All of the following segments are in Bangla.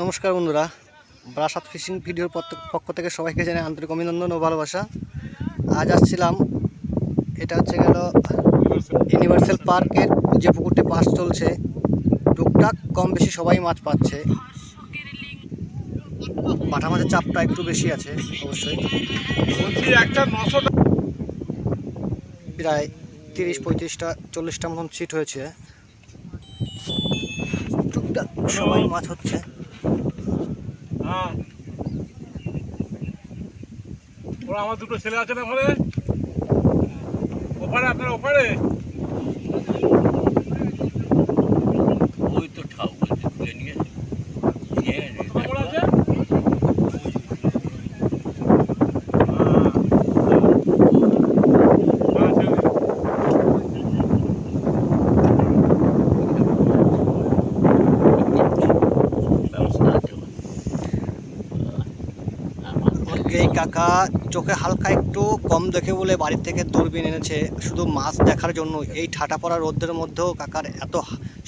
নমস্কার বন্ধুরা। বারাসাত ফিশিং ভিডিওর পক্ষ থেকে সবাইকে জানাই আন্তরিক অভিনন্দন ও ভালোবাসা। আজ আসছিলাম, এটা হচ্ছে গেল ইউনিভার্সাল পার্কের যে পুকুরটি পাস চলছে, টুকটাক কম বেশি সবাই মাছ পাচ্ছে। পাঠা মাছের চাপটা একটু বেশি আছে, অবশ্যই। প্রায় তিরিশ, পঁয়ত্রিশটা, চল্লিশটা মতন সিট হয়েছে। টুকটাক সবাই মাছ হচ্ছে। হ্যাঁ। ওরা আমার দুটো ছেলে আছে না ঘরে? ওপারে আপনার ওপারে ওই তো ঠাউ বলছে খুলে নিয়ে নিয়ে নে, খবর আছে হ্যাঁ, ছেলে। ব্যবস্থা আছে আমার এই কাকা চোখে হালকা একটু কম দেখে বলে বাড়ি থেকে দূরবীন এনেছে। শুধু মাছ দেখার জন্য। এই ঠাটা পড়া রোদের মধ্যেও কাকার এত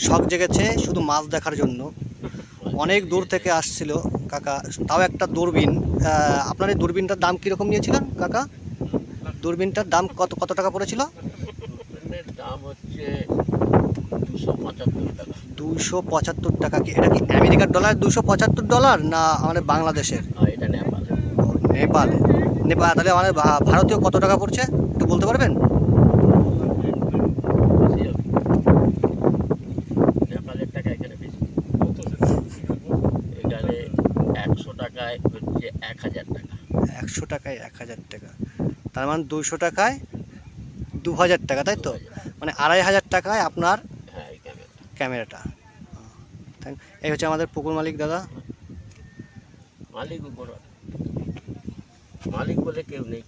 শখ জেগেছে শুধু মাছ দেখার জন্য। অনেক দূর থেকে আসছিল কাকা। তাও একটা দূরবীন। আপনার এই দূরবীনটার দাম কীরকম নিয়েছিলেন কাকা? দূরবীনটার দাম কত কত টাকা পড়েছিল? দুশো পঁচাত্তর টাকা। কি? এটা কি আমেরিকার ডলার দুশো পঁচাত্তর ডলার না আমাদের বাংলাদেশের? এটা নেপালে। নেপালে তাহলে আমাদের ভারতীয় কত টাকা পড়ছে? একটু বলতে পারবেন? নেপালের টাকা এখানে একশো টাকায় হচ্ছে এক হাজার টাকা। তার মানে দুশো টাকায় দু হাজার টাকা তাই তো? মানে আড়াই হাজার টাকায় আপনার হ্যাঁ ক্যামেরাটা। এই হচ্ছে আমাদের পুকুর মালিক দাদা। মালিক উপর মালিক বলে কেউ নেই